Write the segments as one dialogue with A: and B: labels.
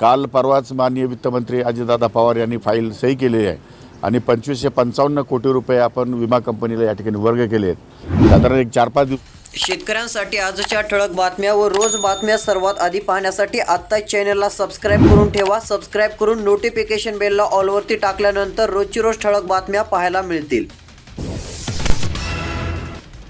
A: काल परवाच माननीय वित्तमंत्री अजितदादा पवार यांनी फाईल सही केलेली आहे आणि पंचवीसशे पंचावन्न कोटी रुपये आपण विमा कंपनीला या ठिकाणी वर्ग केले आहेत. साधारण एक चार पाच दिवस
B: शेतकऱ्यांसाठी आजच्या ठळक बातम्या व रोज बातम्या सर्वात आधी पाहण्यासाठी आत्ताच चॅनलला सबस्क्राईब करून ठेवा. सबस्क्राईब करून नोटिफिकेशन बेलला ऑलवरती टाकल्यानंतर रोजची रोज ठळक बातम्या पाहायला मिळतील.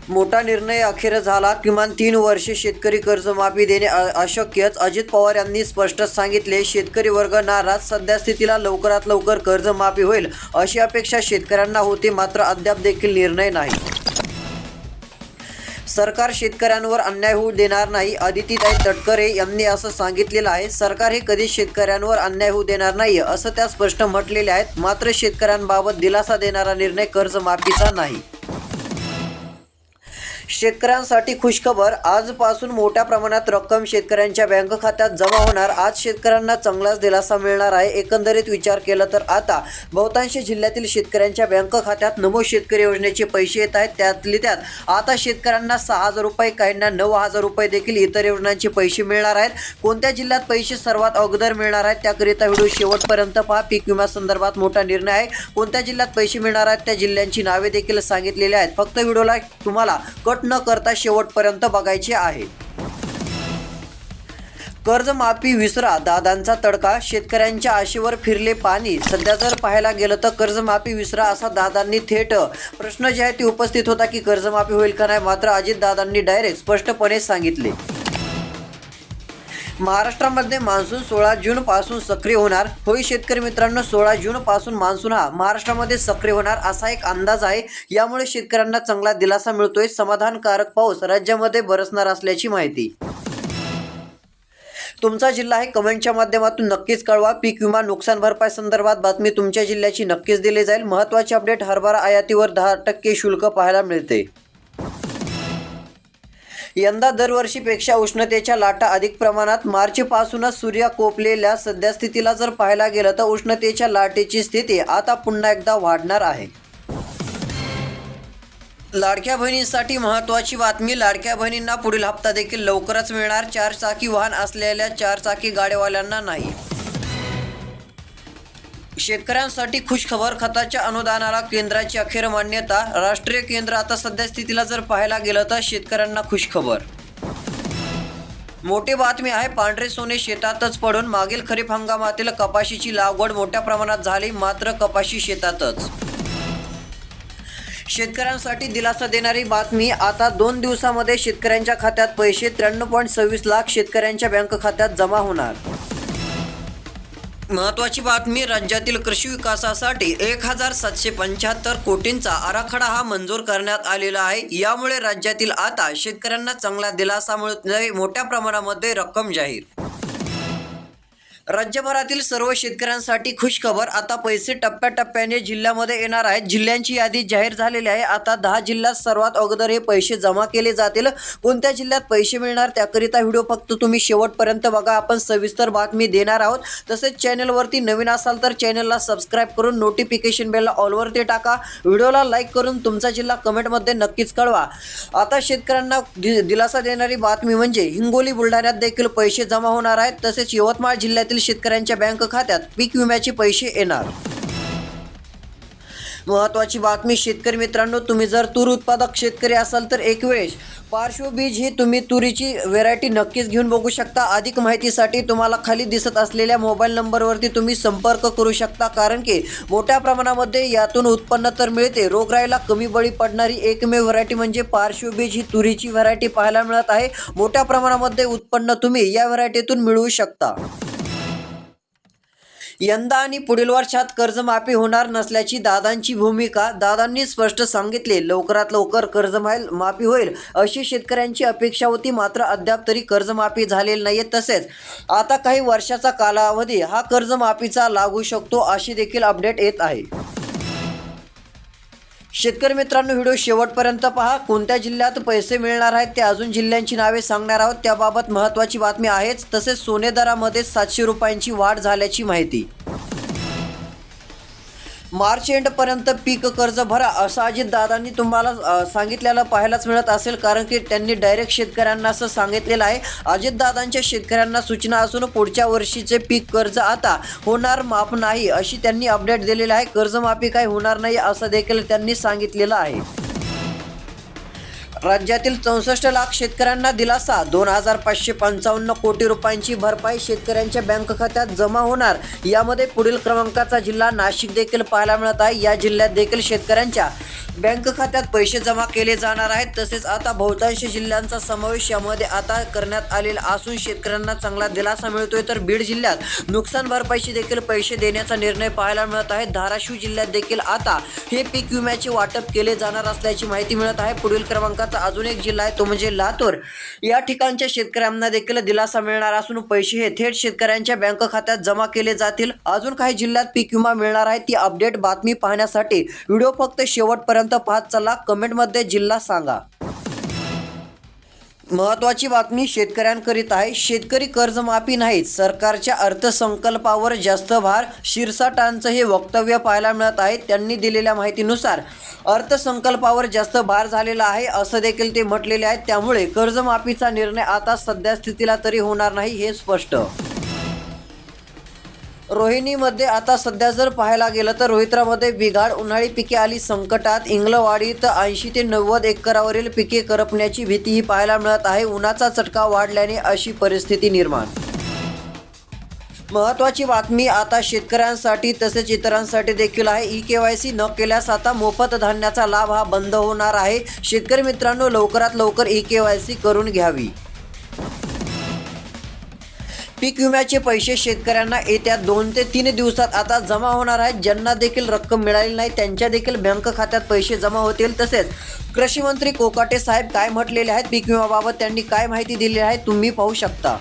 B: मोठा निर्णय अखेर झाला. किमान तीन वर्षे शेतकरी कर्जमाफी देणे अशक्यच. अजित पवार यांनी स्पष्ट सांगितले शेतकरी वर्ग नाराज. सध्या स्थितीला लवकरात लवकर कर्जमाफी होईल अशी अपेक्षा शेतकऱ्यांना होती. मात्र अद्याप देखील निर्णय नाही. सरकार शेतकऱ्यांवर अन्याय होऊ देणार नाही. अदितीताई तटकरे यांनी असं सांगितलेलं आहे सरकार हे कधीच शेतकऱ्यांवर अन्याय होऊ देणार नाही असं त्या स्पष्ट म्हटलेले आहेत. मात्र शेतकऱ्यांबाबत दिलासा देणारा निर्णय कर्जमाफीचा नाही. शेतकऱ्यांसाठी खुशखबर. आजपासून मोठ्या प्रमाणात रक्कम शेतकऱ्यांच्या बँक खात्यात जमा होणार. आज शेतकऱ्यांना चांगलाच दिलासा मिळणार आहे. एकंदरीत विचार केला तर आता बहुतांश जिल्ह्यातील शेतकऱ्यांच्या बँक खात्यात नमो शेतकरी योजनेचे पैसे येत आहेत. त्यातली त्यात आता शेतकऱ्यांना सहा हजार रुपये काहींना नऊ हजार रुपये देखील इतर योजनांचे पैसे मिळणार आहेत. कोणत्या जिल्ह्यात पैसे सर्वात अगोदर मिळणार आहेत त्याकरिता व्हिडिओ शेवटपर्यंत पहा. पीक विमा संदर्भात मोठा निर्णय आहे. कोणत्या जिल्ह्यात पैसे मिळणार आहेत त्या जिल्ह्यांची नावे देखील सांगितलेली आहेत. फक्त व्हिडिओला तुम्हाला कट न करता शेवटपर्यंत बघायचे आहे. कर्जमाफी विसरा दादांचा तडका शेतकऱ्यांच्या आशेवर फिरले पाणी. सध्या जर पाहायला गेलं तर कर्जमाफी विसरा असा दादांनी थेट प्रश्न जे आहे ते उपस्थित होता की कर्जमाफी होईल का नाही मात्र अजित दादांनी डायरेक्ट स्पष्टपणे सांगितले. महाराष्ट्रामध्ये मान्सून सोळा जून पासून सक्रिय होणार. होई शेतकरी मित्रांनो सोळा जून पासून मान्सून हा महाराष्ट्रामध्ये सक्रिय होणार असा एक अंदाज आहे. यामुळे शेतकऱ्यांना चांगला दिलासा मिळतोय. समाधानकारक पाऊस राज्यामध्ये बरसणार असल्याची माहिती. तुमचा जिल्हा आहे कमेंटच्या माध्यमातून नक्कीच कळवा. पीक विमा नुकसान भरपाई संदर्भात बातमी तुमच्या जिल्ह्याची नक्कीच दिली जाईल. महत्त्वाचे अपडेट हरभरा आयातीवर दहा टक्के शुल्क पाहायला मिळते. यंदा दरवर्षीपेक्षा उष्णतेच्या लाटा अधिक प्रमाणात मार्चपासूनच सूर्य कोपलेल्या सध्या स्थितीला जर पाहायला गेलं तर उष्णतेच्या लाटेची स्थिती आता पुन्हा एकदा वाढणार आहे. लाडक्या बहिणींसाठी महत्त्वाची बातमी लाडक्या बहिणींना पुढील हप्ता देखील लवकरच मिळणार. चार चाकी वाहन असलेल्या चार चाकी गाड्यावाल्यांना नाही. शेतकऱ्यांसाठी खुशखबर खताच्या अनुदानाला केंद्राची अखेर मान्यता. राष्ट्रीय केंद्र आता सध्या स्थितीला जर पाहायला गेलं तर शेतकऱ्यांना खुशखबर. मोठी बातमी आहे पांढरे सोने शेतातच पडून मागील खरीप हंगामातील कपाशीची लागवड मोठ्या प्रमाणात झाली मात्र कपाशी शेतातच. शेतकऱ्यांसाठी दिलासा देणारी बातमी आता दोन दिवसामध्ये शेतकऱ्यांच्या खात्यात पैसे त्र्याण्णव पॉईंट सव्वीस लाख शेतकऱ्यांच्या बँक खात्यात जमा होणार. महत्वाची बातमी राज्यातील कृषी विकासासाठी एक हजार सातशे पंच्याहत्तर कोटींचा आराखडा हा मंजूर करण्यात आलेला आहे. यामुळे राज्यातील आता शेतकऱ्यांना चांगला दिलासा मिळत मोठ्या प्रमाणामध्ये रक्कम जाहीर राज्यभरातील सर्व शेतकऱ्यांसाठी खुशखबर. आता पैसे टप्प्याटप्प्याने जिल्ह्यामध्ये येणार आहेत. जिल्ह्यांची यादी जाहीर झालेली आहे. आता दहा जिल्ह्यात सर्वात अगोदर हे पैसे जमा केले जातील. कोणत्या जिल्ह्यात पैसे मिळणार त्याकरिता व्हिडिओ फक्त तुम्ही शेवटपर्यंत बघा. आपण सविस्तर बातमी देणार आहोत. तसेच चॅनलवरती नवीन असाल तर चॅनलला सबस्क्राईब करून नोटिफिकेशन बेलला ऑलवरती टाका. व्हिडिओला लाईक करून तुमचा जिल्हा कमेंटमध्ये नक्कीच कळवा. आता शेतकऱ्यांना दि दिलासा देणारी बातमी म्हणजे हिंगोली बुलढाण्यात देखील पैसे जमा होणार आहेत. तसेच यवतमाळ जिल्ह्यातील शेतकऱ्यांच्या बँक खात्यात पीक विम्याचे पैसे येणार. महत्वाची बातमी शेतकरी मित्रांनो तुम्ही जर तूर उत्पादक शेतकरी असाल तर एक वेळेस पार्श्वबीज ही तुम्ही तुरीची व्हेरायटी नक्कीच घेऊन बघू शकता. अधिक माहितीसाठी तुम्हाला खाली दिसत असलेल्या मोबाईल नंबरवरती तुम्ही संपर्क करू शकता. कारण की मोठ्या प्रमाणामध्ये यातून उत्पन्न तर मिळते. रोगराईला कमी बळी पडणारी एकमेव व्हरायटी म्हणजे पार्श्वबीज ही तुरीची व्हरायटी पाहायला मिळत आहे. मोठ्या प्रमाणामध्ये उत्पन्न तुम्ही या व्हरायटीतून मिळवू शकता. यंदा आणि पुढील वर्षात कर्जमाफी होणार नसल्याची दादांची भूमिका दादांनी स्पष्ट सांगितले लवकरात लवकर कर्जमाल माफी होईल अशी शेतकऱ्यांची अपेक्षा होती मात्र अद्याप तरी कर्जमाफी झालेली नाहीये तसेच आता काही वर्षाचा कालावधी हा कर्जमाफीचा लागू शकतो अशी देखील अपडेट येत आहे. शेतकरी मित्रांनो व्हिडिओ शेवटपर्यंत पहा. कोणत्या जिल्ह्यात पैसे मिळणार आहेत ते अजून जिल्ह्यांची नावे सांगणार आहोत. त्याबाबत महत्त्वाची बातमी आहेच. तसेच सोने दरामध्ये सातशे रुपयांची वाढ झाल्याची माहिती. मार्च एंडपर्यंत पीक कर्ज भरा असं अजितदादांनी तुम्हाला सांगितलेलं पाहायलाच मिळत असेल कारण की त्यांनी डायरेक्ट शेतकऱ्यांना असं सांगितलेलं आहे. अजितदादांच्या शेतकऱ्यांना सूचना असून पुढच्या वर्षीचे पीक कर्ज आता होणार माफ नाही अशी त्यांनी अपडेट दिलेली आहे. कर्जमाफी काही होणार नाही असं देखील त्यांनी सांगितलेलं आहे. राज्यातील चौसष्ट लाख शेतकऱ्यांना दिलासा. दोन हजार पाचशे पंचावन्न कोटी रुपयांची भरपाई शेतकऱ्यांच्या बँक खात्यात जमा होणार. यामध्ये पुढील क्रमांकाचा जिल्हा नाशिक देखील पाहायला मिळत आहे. या जिल्ह्यात देखील शेतकऱ्यांच्या बँक खात्यात पैसे जमा केले जाणार आहेत. तसेच आता बहुतांश जिल्ह्यांचा समावेश यामध्ये आता करण्यात आलेला असून शेतकऱ्यांना चांगला दिलासा मिळतोय. तर बीड जिल्ह्यात नुकसान भरपाईचे देखील पैसे देण्याचा निर्णय पाहायला मिळत आहे. धाराशिव जिल्ह्यात देखील आता हे पीक विम्याचे वाटप केले जाणार असल्याची माहिती मिळत आहे. पुढील क्रमांकाचा अजून एक जिल्हा आहे तो म्हणजे लातूर. या ठिकाणच्या शेतकऱ्यांना देखील दिलासा मिळणार असून पैसे हे थेट शेतकऱ्यांच्या बँक खात्यात जमा केले जातील. अजून काही जिल्ह्यात पीक विमा मिळणार आहे. ती अपडेट बातमी पाहण्यासाठी व्हिडिओ फक्त शेवटपर्यंत पाहत चला कमेंटमध्ये जिल्हा सांगा. महत्वाची बातमी शेतकऱ्यांकरीत आहे. शेतकरी कर्जमाफी नाहीत. सरकारच्या अर्थसंकल्पावर जास्त भार. शिरसाटांचं हे वक्तव्य पाहायला मिळत आहे. त्यांनी दिलेल्या माहितीनुसार अर्थसंकल्पावर जास्त भार झालेला आहे. असं देखील ते म्हटलेले आहेत त्यामुळे कर्जमाफीचा निर्णय आता सध्या स्थितीला तरी होणार नाही हे स्पष्ट. रोहिणीमध्ये आता सध्या जर पाहायला गेलं तर रोहित्रामध्ये बिघाड उन्हाळी पिके आली संकटात. इंगलवाडीत ऐंशी ते नव्वद एकरावरील पिके करपण्याची भीतीही पाहायला मिळत आहे. उन्हाचा चटका वाढल्याने अशी परिस्थिती निर्माण. महत्वाची बातमी आता शेतकऱ्यांसाठी तसेच इतरांसाठी देखील आहे. ई के वाय सी न केल्यास आता मोफत धान्याचा लाभ हा बंद होणार आहे. शेतकरी मित्रांनो लवकरात लवकर ई के वाय सी करून घ्यावी. पीक विम्याचे पैसे शेतकऱ्यांना येत्या दोन ते तीन दिवसात आता जमा होणार आहेत. ज्यांना देखील रक्कम मिळाली नाही त्यांच्या देखील बँक खात्यात पैसे जमा होतील तसेच कृषी मंत्री कोकाटे साहेब काय म्हटलेले आहेत? पीक विम्याबाबत त्यांनी काय माहिती दिली आहे? तुम्ही पाहू शकता.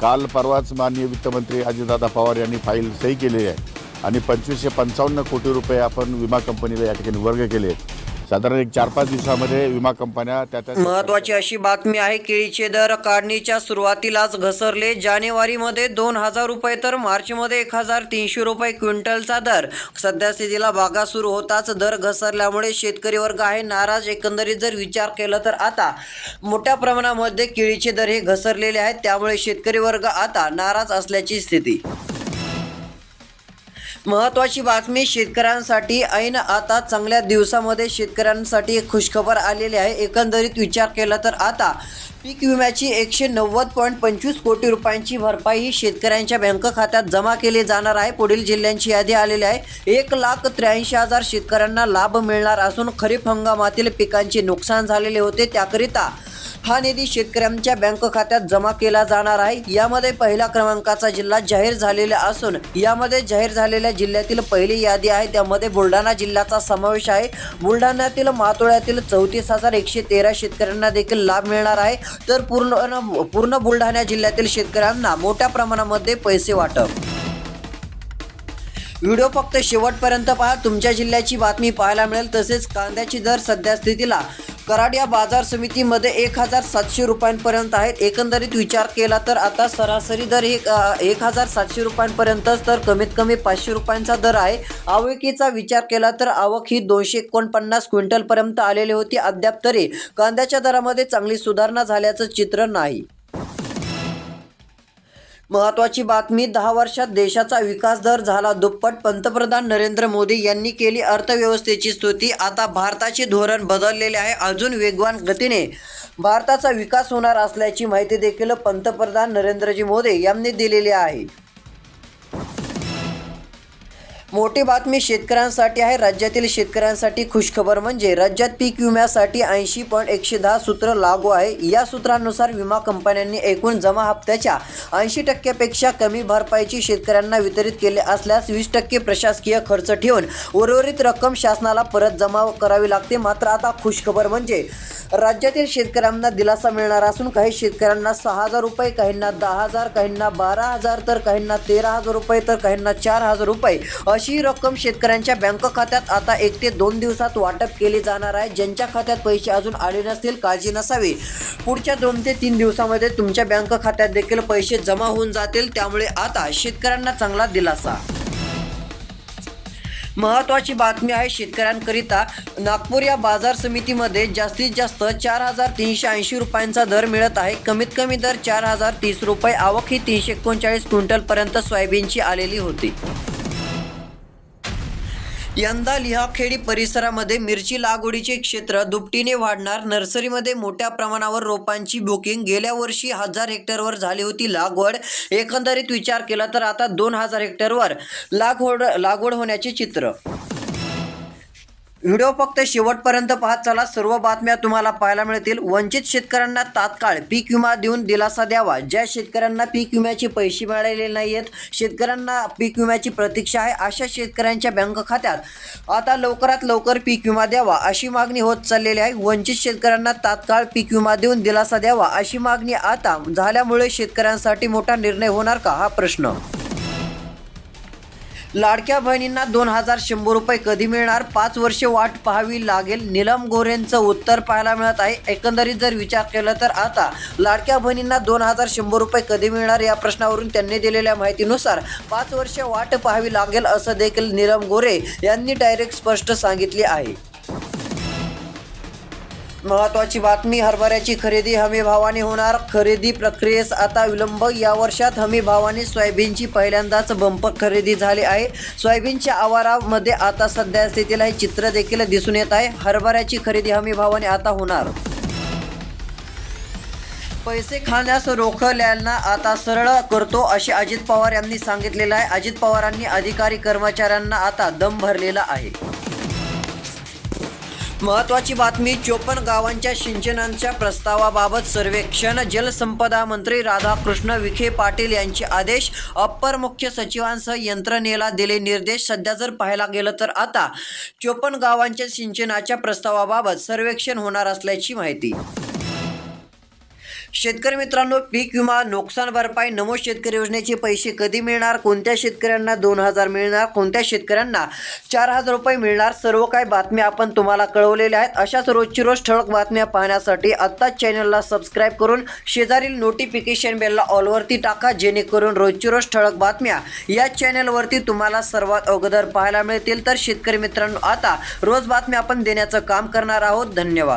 A: काल परवाच माननीय वित्तमंत्री अजितदादा पवार यांनी फाईल सही केली आहे आणि पंचवीसशे पंचावन्न कोटी रुपये आपण विमा कंपनीला या ठिकाणी वर्ग केले आहेत. साधारण एक चार पाच दिवसामध्ये विमा कंपन्या त्या त्या
B: महत्वाची अशी बातमी आहे केळीचे दर काढणीच्या सुरुवातीलाच घसरले. जानेवारीमध्ये दोन हजार रुपये तर मार्चमध्ये एक हजार तीनशे रुपये क्विंटलचा दर. सध्या स्थितीला बागा सुरू होताच दर घसरल्यामुळे शेतकरी वर्ग आहे नाराज. एकंदरीत जर विचार केला तर आता मोठ्या प्रमाणामध्ये केळीचे दर हे घसरलेले आहेत त्यामुळे शेतकरी वर्ग आता नाराज असल्याची स्थिती. महत्वाची बातमी शेतकऱ्यांसाठी. ऐन आता चांगल्या दिवसामध्ये शेतकऱ्यांसाठी एक खुशखबर आलेली आहे. एकंदरीत विचार केला तर आता पीक विम्याची एकशे नव्वद पॉईंट पंचवीस कोटी रुपयांची भरपाई ही शेतकऱ्यांच्या बँक खात्यात जमा केली जाणार आहे. पुढील जिल्ह्यांची यादी आलेली आहे. एक लाख त्र्याऐंशी हजार शेतकऱ्यांना लाभ मिळणार असून खरीप हंगामातील पिकांचे नुकसान झालेले होते. त्याकरिता हा निधी शेतकऱ्यांच्या बँक खात्यात जमा केला जाणार आहे. यामध्ये पहिल्या क्रमांकाचा जिल्हा जाहीर झालेला असून यामध्ये जाहीर झालेल्या जिल्ह्यातील पहिली यादी आहे. त्यामध्ये बुलढाणा जिल्ह्याचा समावेश आहे. बुलढाण्यातील मातोळ्यातील चौतीस हजार एकशे तेरा शेतकऱ्यांना देखील लाभ मिळणार आहे. तर पूर्ण पूर्ण बुलढाणा जिल्ह्यातील शेतकऱ्यांना मोठ्या प्रमाणामध्ये पैसे वाटप. व्हिडिओ फक्त शेवटपर्यंत पहा. तुमच्या जिल्ह्याची बातमी पाहायला मिळेल. तसेच कांद्याची दर सध्या स्थितीला कराड या बाजार समितीमध्ये एक हजार सातशे रुपयांपर्यंत आहेत. एकंदरीत विचार केला तर आता सरासरी दर एक एक हजार सातशे रुपयांपर्यंतच तर कमीत कमी पाचशे रुपयांचा दर आहे. आवकीचा विचार केला तर आवक ही दोनशे एकोणपन्नास क्विंटलपर्यंत आलेली होती. अद्याप तरी कांद्याच्या दरामध्ये चांगली सुधारणा झाल्याचं चित्र नाही. महत्वाची बातमी दहा वर्षात देशाचा विकास दर झाला दुप्पट पंतप्रधान नरेंद्र मोदी यांनी केली अर्थव्यवस्थेची स्तुती. आता भारताचे धोरण बदललेले आहे अजून वेगवान गतीने. भारताचा विकास होणार असल्याची माहिती देखील पंतप्रधान नरेंद्रजी मोदी यांनी दिलेली आहे. मोठी बातमी शेतकऱ्यांसाठी आहे. राज्यातील शेतकऱ्यांसाठी खुशखबर म्हणजे राज्यात पीक विम्यासाठी ऐंशी पॉईंट एकशे दहा सूत्र लागू आहे. या सूत्रानुसार विमा कंपन्यांनी एकूण जमा हप्त्याच्या ऐंशी टक्क्यापेक्षा कमी भरपाईची शेतकऱ्यांना वितरित केले असल्यास वीस टक्के प्रशासकीय खर्च ठेवून उर्वरित रक्कम शासनाला परत जमा करावी लागते. मात्र आता खुशखबर म्हणजे राज्यातील शेतकऱ्यांना दिलासा मिळणार असून काही शेतकऱ्यांना सहा हजार रुपये काहींना दहा हजार काहींना बारा हजार तर काहींना तेरा हजार रुपये तर काहींना चार हजार रुपये अशी रक्कम शेतकऱ्यांच्या बँक खात्यात आता एक ते दोन दिवसात वाटप केली जाणार आहे. ज्यांच्या खात्यात पैसे अजून आले नसतील काळजी नसावी. पुढच्या दोन ते तीन दिवसामध्ये तुमच्या बँक खात्यात देखील पैसे जमा होऊन जातील. त्यामुळे आता शेतकऱ्यांना चांगला दिलासा. महत्त्वाची बातमी आहे शेतकऱ्यांकरिता नागपूर या बाजार समितीमध्ये जास्तीत जास्त चार हजार तीनशे ऐंशी रुपयांचा दर मिळत आहे. कमीत कमी दर चार हजार तीस रुपये आवक ही तीनशे एकोणचाळीस क्विंटलपर्यंत सोयाबीनची आलेली होती. यंदा लिहाखेडी परिसरामध्ये मिरची लागवडीचे क्षेत्र दुपटीने वाढणार. नर्सरीमध्ये मोठ्या प्रमाणावर रोपांची बुकिंग गेल्या वर्षी हजार हेक्टरवर झाली होती लागवड. एकंदरीत विचार केला तर आता दोन हजार हेक्टरवर लागवड लागवड होण्याचे चित्र. व्हिडिओ फक्त शेवटपर्यंत पाहत चला. सर्व बातम्या तुम्हाला पाहायला मिळतील. वंचित शेतकऱ्यांना तात्काळ पीक विमा देऊन दिलासा द्यावा. ज्या शेतकऱ्यांना पीक विम्याचे पैसे मिळालेले नाही आहेत शेतकऱ्यांना पीक विम्याची प्रतीक्षा आहे अशा शेतकऱ्यांच्या बँक खात्यात आता लवकरात लवकर पीक विमा द्यावा अशी मागणी होत चाललेली आहे. वंचित शेतकऱ्यांना तात्काळ पीक विमा देऊन दिलासा द्यावा अशी मागणी आता झाल्यामुळे शेतकऱ्यांसाठी मोठा निर्णय होणार का? हा प्रश्न. लाडक्या बहिणींना दोन हजार शंभर रुपये कधी मिळणार? पाच वर्षे वाट पाहावी लागेल. नीलम गोरेंचं उत्तर पाहायला मिळत आहे. एकंदरीत जर विचार केला तर आता लाडक्या बहिणींना दोन हजार शंभर रुपये कधी मिळणार या प्रश्नावरून त्यांनी दिलेल्या माहितीनुसार पाच वर्ष वाट पाहावी लागेल असं देखील नीलम गोरे यांनी डायरेक्ट स्पष्ट सांगितले आहे. महत्वाची बातमी हरभऱ्याची खरेदी हमी भावाने होणार खरेदी प्रक्रियेस आता विलंब. या वर्षात हमी भावाने सोयाबीनची पहिल्यांदाच बंपर खरेदी झाली आहे. सोयाबीनच्या आवारामध्ये आता सध्या स्थितीला हे चित्र देखील दिसून येत आहे. हरभऱ्याची खरेदी हमी भावाने आता होणार. पैसे खाण्यास रोखल्याना आता सरळ करतो असे अजित पवार यांनी सांगितलेलं आहे. अजित पवारांनी अधिकारी कर्मचाऱ्यांना आता दम भरलेला आहे. महत्वाची बातमी चोपन्न गावांच्या सिंचनांच्या प्रस्तावाबाबत सर्वेक्षण जलसंपदा मंत्री राधाकृष्ण विखे पाटील यांचे आदेश. अप्पर मुख्य सचिवांसह यंत्रणेला दिले निर्देश. सध्या जर पाहायला गेलं तर आता चोपन्न गावांच्या सिंचनाच्या प्रस्तावाबाबत सर्वेक्षण होणार असल्याची माहिती. शेतकरी मित्रांनो पीक विमा नुकसान भरपाई नमो शेतकरी योजनेचे पैसे कधी मिळणार? कोणत्या शेतकऱ्यांना दोन हजार मिळणार? कोणत्या शेतकऱ्यांना चार हजार रुपये मिळणार? सर्व काही बातम्या आपण तुम्हाला कळवलेल्या आहेत. अशाच रोजची रोज ठळक बातम्या पाहण्यासाठी आत्ताच चॅनलला सबस्क्राईब करून शेजारील नोटिफिकेशन बेलला ऑलवरती टाका जेणेकरून रोजची रोज ठळक बातम्या या चॅनलवरती तुम्हाला सर्वात अगोदर पाहायला मिळतील. तर शेतकरी मित्रांनो आता रोज बातम्या आपण देण्याचं काम करणार आहोत. धन्यवाद.